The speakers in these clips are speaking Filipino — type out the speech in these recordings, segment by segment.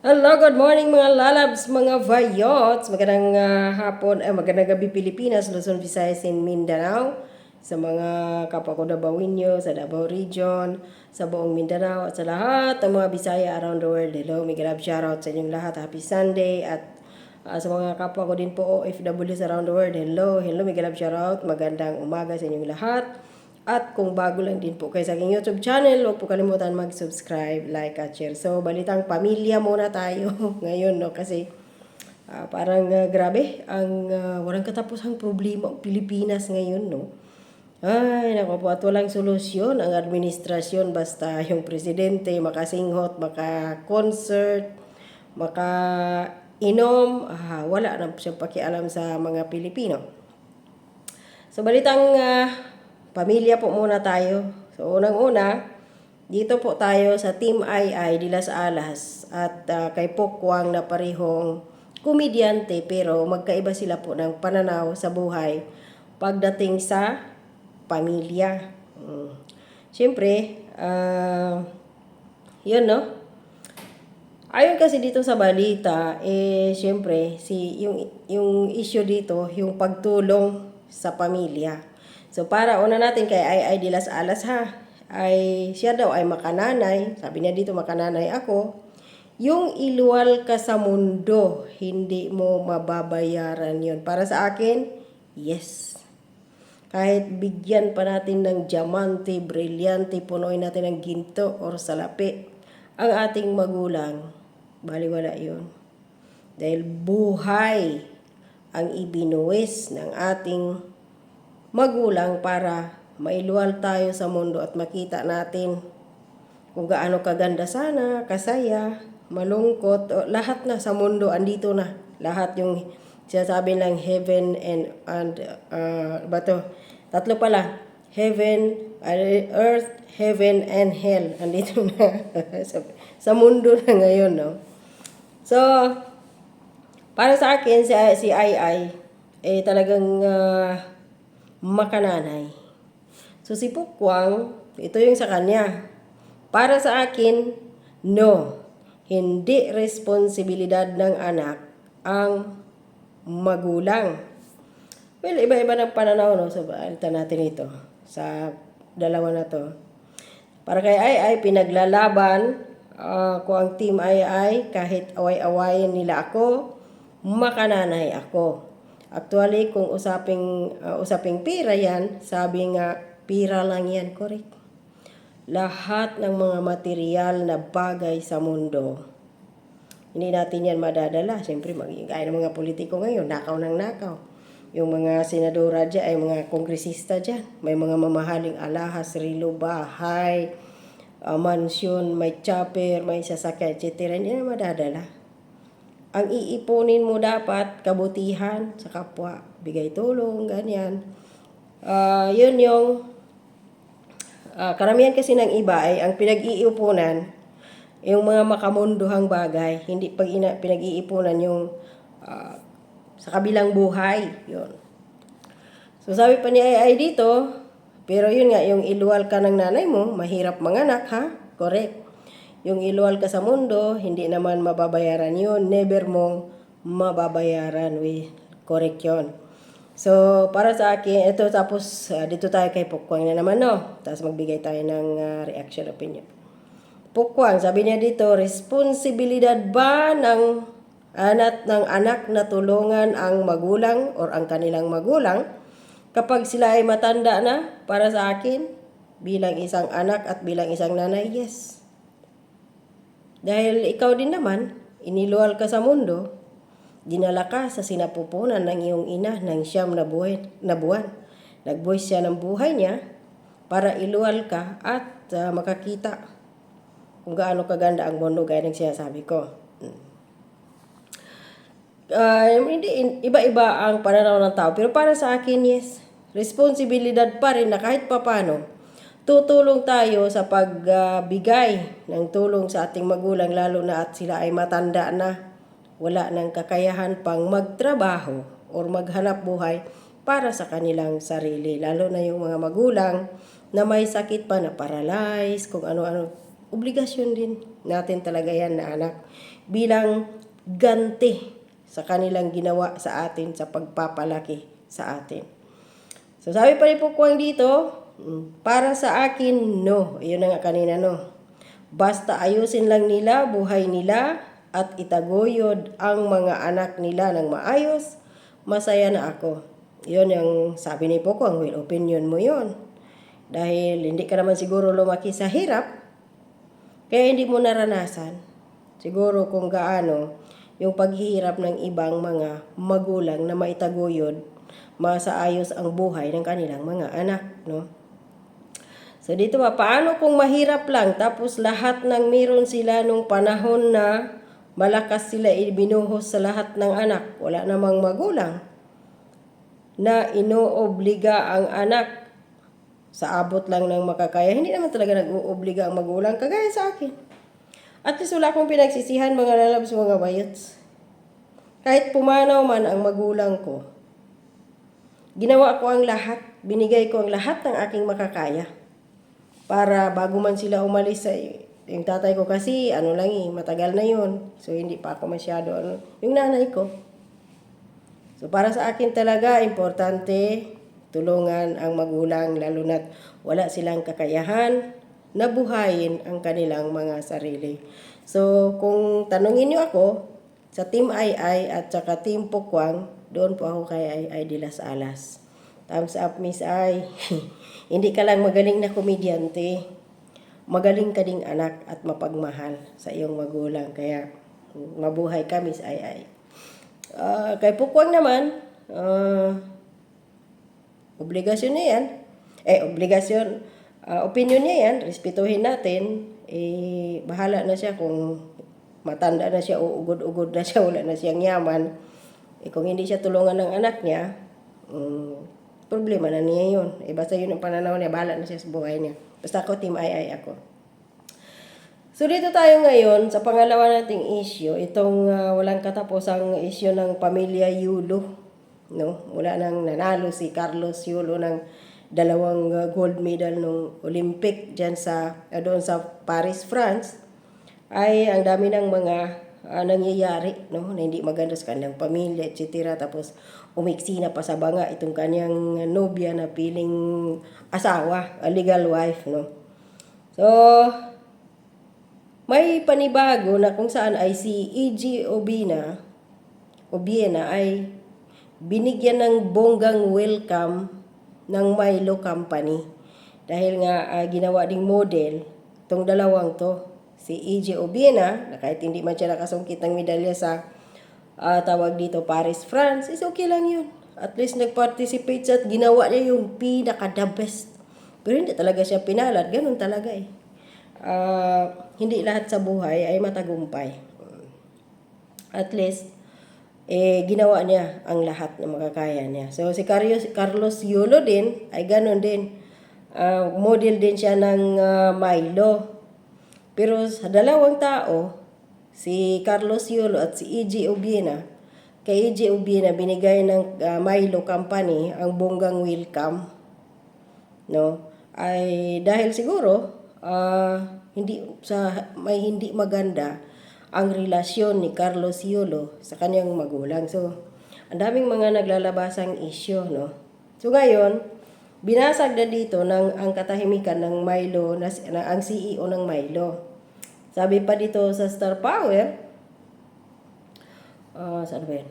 Hello, good morning mga lalabs, mga vayots. Magandang ah, hapon, eh, magandang gabi Pilipinas, Luzon, Visayas, and Mindanao. Sa mga kapwa ko Dabawinyo, sa Davao Region, sa buong Mindanao, at sa lahat ng mga Bisaya around the world. Hello, may grab shoutout sa inyong lahat. Happy Sunday. At ah, sa mga kapwa ko din po OFWs around the world. Hello, hello, may grab shoutout. Magandang umaga sa inyong lahat. At kung bago lang din po kayo sa aking YouTube channel, huwag po kalimutan mag-subscribe, like, at share. So, balitang pamilya muna tayo ngayon, no? Kasi ah, parang ah, grabe, ang ah, walang katapusang problema ang Pilipinas ngayon, no? Ay, naku po, at walang solusyon ang administrasyon basta yung presidente makasinghot, maka-concert, maka-inom, ah, wala na siyang pakialam sa mga Pilipino. So, balitang ah, pamilya po muna tayo. So, unang-una, dito po tayo sa Team II de Las Alas at ah, kay Pokwang na parehong komedyante pero magkaiba sila po ng pananaw sa buhay pagdating sa pamilya. Mm. Siyempre, ah, yun no? Ayon kasi dito sa balita, eh siyempre si yung yung issue dito, yung pagtulong sa pamilya. So para una natin kay Ay Ay de las Alas ha, ay siya daw ay makananay, sabi niya dito makananay ako. Yung iluwal ka sa mundo, hindi mo mababayaran yon Para sa akin, yes. Kahit bigyan pa natin ng diamante, brilyante, punoy natin ng ginto or salapi, ang ating magulang, baliwala yun. Dahil buhay ang ibinuwis ng ating magulang para mailuwal tayo sa mundo at makita natin kung gaano kaganda sana, kasaya, malungkot, lahat na sa mundo andito na. Lahat yung sinasabi lang heaven and and uh, ba to? Tatlo pala. Heaven, uh, earth, heaven, and hell. Andito na. sa, sa mundo na ngayon, no? So, para sa akin, si, si Ai, eh talagang uh, makananay. So si Pukwang, ito yung sa kanya. Para sa akin, no. Hindi responsibilidad ng anak ang magulang. Well, iba-iba ng pananaw, no? So, balitan natin ito sa dalawa na to. Para kay Ai Ai, pinaglalaban uh, ko ang team Ai Ai, kahit away-awayin nila ako, makananay ako. Actually, kung usaping, uh, usaping pira yan, sabi nga, pira lang yan, correct? Lahat ng mga material na bagay sa mundo, hindi natin yan madadala. Siyempre, kaya ng mga politiko ngayon, nakaw ng nakaw. Yung mga senadora dyan, ay mga kongresista dyan. May mga mamahaling alahas, rilo, bahay, uh, mansyon, may chopper, may sasakyan, etc. Hindi na madadala ang iipunin mo dapat kabutihan sa kapwa, bigay tulong, ganyan. Uh, yun yung uh, karamihan kasi ng iba ay ang pinag-iipunan yung mga makamunduhang bagay, hindi pag ina, pinag-iipunan yung uh, sa kabilang buhay, yun. So sabi pa ni ay, dito, pero yun nga, yung iluwal ka ng nanay mo, mahirap manganak, ha? Correct. Yung iluwal ka sa mundo, hindi naman mababayaran yun. Never mong mababayaran. We, correct yun. So, para sa akin, ito tapos uh, dito tayo kay Pukwang na naman, no? Tapos magbigay tayo ng uh, reaction opinion. Pukwang, sabi niya dito, responsibilidad ba ng anak ng anak na tulungan ang magulang or ang kanilang magulang kapag sila ay matanda na para sa akin bilang isang anak at bilang isang nanay, yes. Dahil ikaw din naman, iniluwal ka sa mundo, dinala ka sa sinapupunan ng iyong ina ng siyam na, buhay, na buwan. Nagbuhay siya ng buhay niya para iluwal ka at uh, makakita kung gaano kaganda ang mundo gaya ng sinasabi ko. Uh, hindi, iba-iba ang pananaw ng tao. Pero para sa akin, yes, responsibilidad pa rin na kahit papano, tutulong tayo sa pagbigay ng tulong sa ating magulang lalo na at sila ay matanda na wala ng kakayahan pang magtrabaho or maghanap buhay para sa kanilang sarili. Lalo na yung mga magulang na may sakit pa na paralyzed, kung ano-ano obligasyon din natin talaga yan na anak bilang ganti sa kanilang ginawa sa atin sa pagpapalaki sa atin. So sabi pa rin po kuwang dito, para sa akin, no. Yun na nga kanina, no. Basta ayusin lang nila, buhay nila, at itaguyod ang mga anak nila ng maayos, masaya na ako. Yun yung sabi ni Poco, ang will opinion mo yun. Dahil hindi ka naman siguro lumaki sa hirap, kaya hindi mo naranasan. Siguro kung gaano yung paghihirap ng ibang mga magulang na maitaguyod, masaayos ang buhay ng kanilang mga anak, no? So dito ba, paano kung mahirap lang tapos lahat ng meron sila nung panahon na malakas sila ibinuhos sa lahat ng anak, wala namang magulang na inoobliga ang anak sa abot lang ng makakaya. Hindi naman talaga nag-uubliga ang magulang, kagaya sa akin. At least wala akong pinagsisihan mga lalabs, mga bayots. Kahit pumanaw man ang magulang ko, ginawa ko ang lahat, binigay ko ang lahat ng aking makakaya. Para bago man sila umalis sa yung tatay ko kasi ano lang eh, matagal na yun. So hindi pa ako masyado ano. Yung nanay ko. So para sa akin talaga, importante tulungan ang magulang lalo na't wala silang kakayahan na buhayin ang kanilang mga sarili. So kung tanungin niyo ako, sa Team II at saka Team Pukwang, doon po ako kay de las Alas. Thumbs up, Miss Ai. Hindi ka lang magaling na komedyante. Magaling ka ding anak at mapagmahal sa iyong magulang. Kaya mabuhay ka, Miss Ai Ai. Ah, kay Pukwang naman, ah, obligasyon niya yan. Eh, obligasyon, ah, opinion niya yan, respetuhin natin. Eh, bahala na siya kung matanda na siya, uugod-ugod na siya, wala na siyang yaman. Eh, kung hindi siya tulungan ng anak niya, mm, problema na niya yun. Eh, basta yun ang pananaw niya, bahala na siya sa buhay niya. Basta ako, team ay ako. So dito tayo ngayon sa pangalawa nating issue, itong ah, walang katapusang issue ng pamilya Yulo. No? Mula nang nanalo si Carlos Yulo ng dalawang ah, gold medal ng Olympic diyan sa ah, doon sa Paris, France ay ang dami ng mga ah, nangyayari no na hindi maganda sa kanilang pamilya etc. Tapos umiksi na pa sa banga itong kanyang nobya na piling asawa, a legal wife no. So may panibago na kung saan ay si E.G. Obina, Obiena ay binigyan ng bonggang welcome ng Milo Company. Dahil nga ah, ginawa ding model tong dalawang to. Si E.G. Obiena, na kahit hindi man siya nakasungkit ng medalya sa ah, tawag dito Paris, France, is okay lang yun. At least nag-participate siya at ginawa niya yung pinaka-the best. Pero hindi talaga siya pinalad. Ganun talaga eh. Ah, hindi lahat sa buhay ay matagumpay. At least, eh, ginawa niya ang lahat ng makakaya niya. So, si Carlos, Carlos Yulo din, ay ganun din. Ah, model din siya ng ah, Milo. Pero sa dalawang tao, si Carlos Yulo at si E.G. Obiena, kay E.G. Obiena, binigay ng ah, Milo Company ang bonggang welcome no ay dahil siguro ah, hindi sa may hindi maganda ang relasyon ni Carlos Yolo sa kanyang magulang. So, ang daming mga naglalabasang issue, no? So, ngayon, binasag na dito ng ang katahimikan ng Milo, na, na ang CEO ng Milo. Sabi pa dito sa Star Power, ah saan ba yan?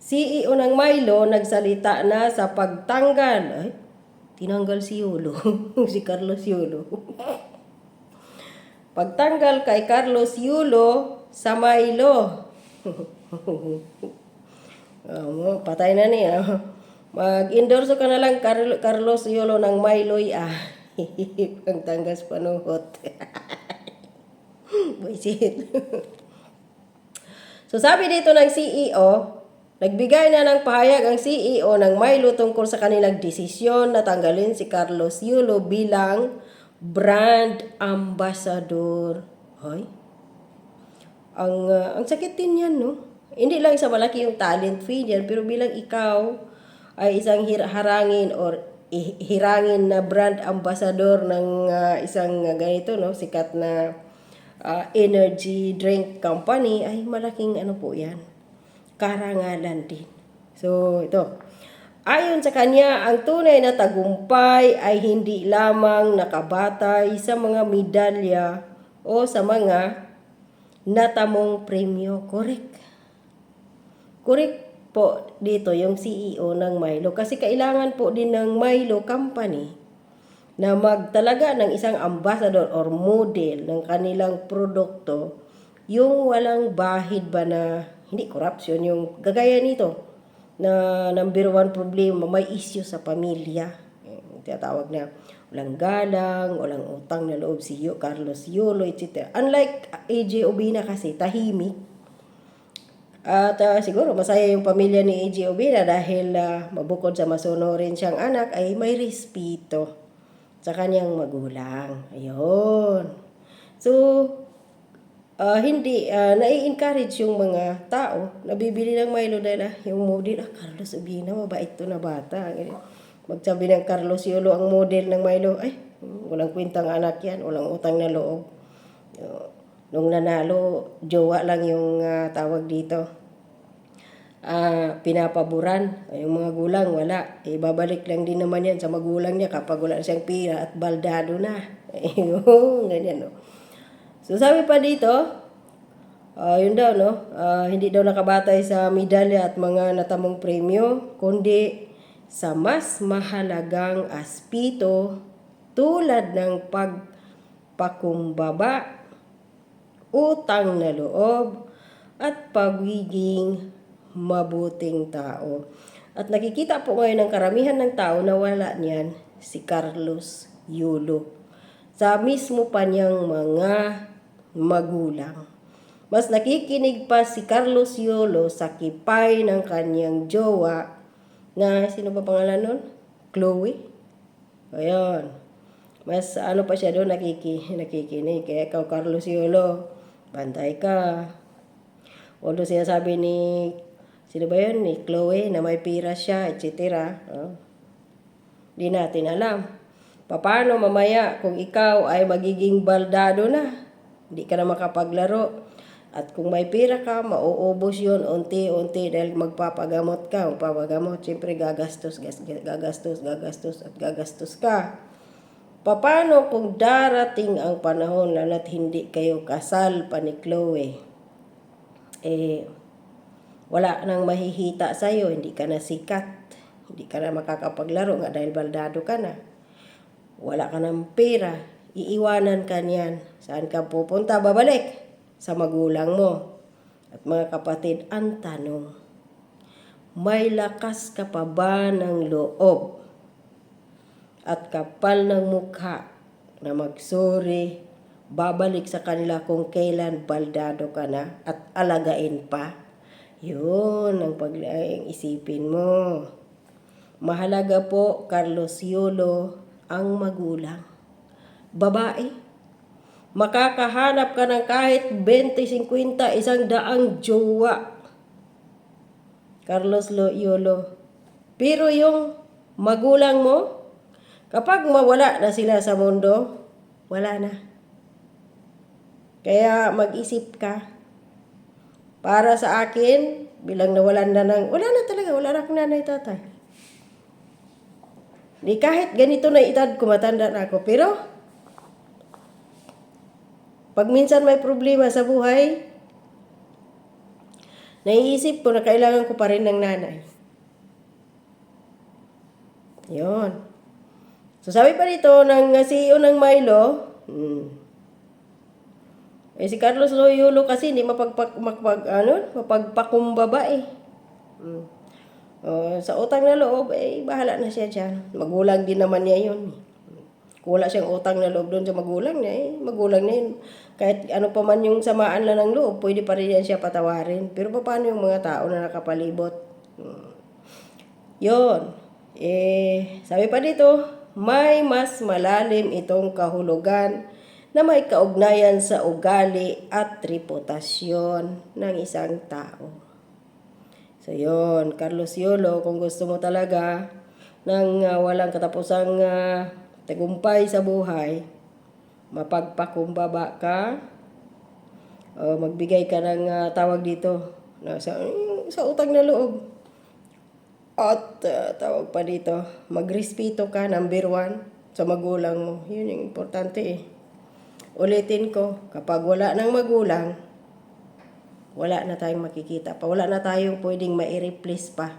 CEO ng Milo nagsalita na sa pagtanggal. Ay, tinanggal si Yolo. si Carlos Yolo. Pagtanggal kay Carlos Yulo sa Milo. oh, patay na niya. Mag-endorso ka na lang Carl- Carlos Yulo ng Miloy ah. Pagtanggal sa panuhot. Buisit. so sabi dito ng CEO, nagbigay na ng pahayag ang CEO ng Milo tungkol sa kanilang desisyon na tanggalin si Carlos Yulo bilang brand ambassador. Hoy. Ang ah, ang sakit din 'yan, no? Hindi lang sa malaki yung talent fee diyan, pero bilang ikaw ay isang hir- harangin or hirangin na brand ambassador ng ah, isang ah, ganito no sikat na ah, energy drink company ay malaking ano po 'yan karangalan din. So ito. Ayon sa kanya ang tunay na tagumpay ay hindi lamang nakabatay sa mga medalya o sa mga natamong premyo. Correct. Correct po dito yung CEO ng Milo. Kasi kailangan po din ng Milo company na magtalaga ng isang ambassador or model ng kanilang produkto yung walang bahid ba na hindi corruption yung gagaya nito na number one problema may issue sa pamilya yung tinatawag na walang galang, walang utang na loob si Carlos Yolo, etc. Unlike AJ Obina kasi, tahimik, at ah, siguro masaya yung pamilya ni A.J. Obina dahil ah, mabukod sa masunurin siyang anak ay may respeto sa kanyang magulang. Ayun. So, ah, hindi, ah, nai-encourage yung mga tao na bibili ng Milo dahil ah, yung model, ah, Carlos Obina, mabait to na bata. Magsabi ng Carlos Yolo ang model ng Milo, ay, walang kwentang anak yan, walang utang na loob. Uh, Nung nanalo, jowa lang yung ah, tawag dito. Ah, pinapaboran. Yung mga gulang, wala. Eh, babalik lang din naman yan sa magulang niya kapag wala siyang pira at baldado na. Ayun, ganyan, no. So, sabi pa dito, ah, yun daw, no? Ah, hindi daw nakabatay sa medalya at mga natamong premyo, kundi sa mas mahalagang aspito tulad ng pagpakumbaba, utang na loob, at pagiging mabuting tao. At nakikita po ngayon ng karamihan ng tao na wala niyan si Carlos Yulo sa mismo pa niyang mga magulang. Mas nakikinig pa si Carlos Yulo sa kipay ng kanyang jowa na sino ba pangalan nun? Chloe? Ayan. Mas ano pa siya doon nakiki, nakikinig. Kaya ikaw, Carlos Yulo, bantay ka. Although sinasabi ni, sino ba yun? Ni Chloe na may pira siya, etc. Oh. Natin alam. Paano mamaya kung ikaw ay magiging baldado na? Hindi ka na makapaglaro. At kung may pira ka, mauubos yun unti-unti dahil magpapagamot ka. Magpapagamot, siyempre gagastos, gas- gagastos, gagastos, at gagastos ka. Paano kung darating ang panahon lalo't hindi kayo kasal pa ni Chloe? Eh, wala nang mahihita sa'yo, hindi ka na sikat, hindi ka na makakapaglaro nga dahil baldado ka na. Wala ka ng pera, iiwanan ka niyan. Saan ka pupunta? Babalik sa magulang mo. At mga kapatid, ang tanong, may lakas ka pa ba ng loob at kapal ng mukha na magsuri, babalik sa kanila kung kailan baldado ka na at alagain pa. Yun ang paglaing isipin mo. Mahalaga po, Carlos Yolo, ang magulang. Babae, makakahanap ka ng kahit 20-50 isang daang jowa. Carlos Lo Yolo. Pero yung magulang mo, kapag mawala na sila sa mundo, wala na. Kaya mag-isip ka. Para sa akin, bilang nawalan na ng, wala na talaga, wala na akong nanay tatay. Di kahit ganito na edad ko, matanda na ako. Pero, pag minsan may problema sa buhay, naiisip ko na kailangan ko pa rin ng nanay. Yon. So sabi pa dito ng uh, CEO ng Milo, hmm, eh si Carlos Loyolo kasi hindi mapagpag, mapag, ano, mapagpakumbaba eh. Hmm. Oh, sa utang na loob, eh, bahala na siya dyan. Magulang din naman niya yun. Kung wala siyang utang na loob doon sa magulang niya, eh, magulang niya yun. Kahit ano pa man yung samaan lang ng loob, pwede pa rin siya patawarin. Pero paano yung mga tao na nakapalibot? Hmm. Yun. Eh, sabi pa dito, may mas malalim itong kahulugan na may kaugnayan sa ugali at reputasyon ng isang tao. So yun, Carlos Yolo, kung gusto mo talaga ng ah, walang katapusang ah, tagumpay sa buhay, mapagpakumbaba ka, o magbigay ka ng ah, tawag dito na sa, sa utang na loob. At ah, tawag pa dito, magrespeto ka, number one, sa magulang mo. Yun yung importante eh. Ulitin ko, kapag wala ng magulang, wala na tayong makikita pa. Wala na tayong pwedeng ma-replace pa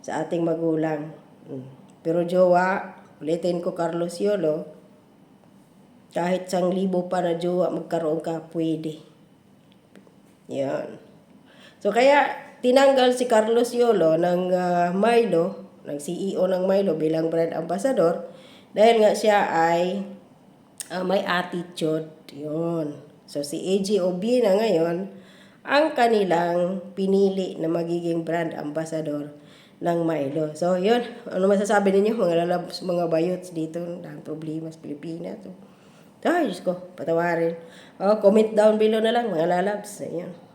sa ating magulang. Mm. Pero jowa, ulitin ko Carlos Yolo, kahit sang libo pa na jowa magkaroon ka, pwede. Yan. So kaya tinanggal si Carlos Yolo ng ah, Milo, ng CEO ng Milo bilang brand ambassador dahil nga siya ay ah, may attitude. Yun. So si AG Obina ngayon ang kanilang pinili na magiging brand ambassador ng Milo. So yun, ano masasabi ninyo mga lalabs, mga bayots dito, dahil problema sa Pilipinas. So, ay, Diyos ko, patawarin. Oh, comment down below na lang mga lalabs. Ayun.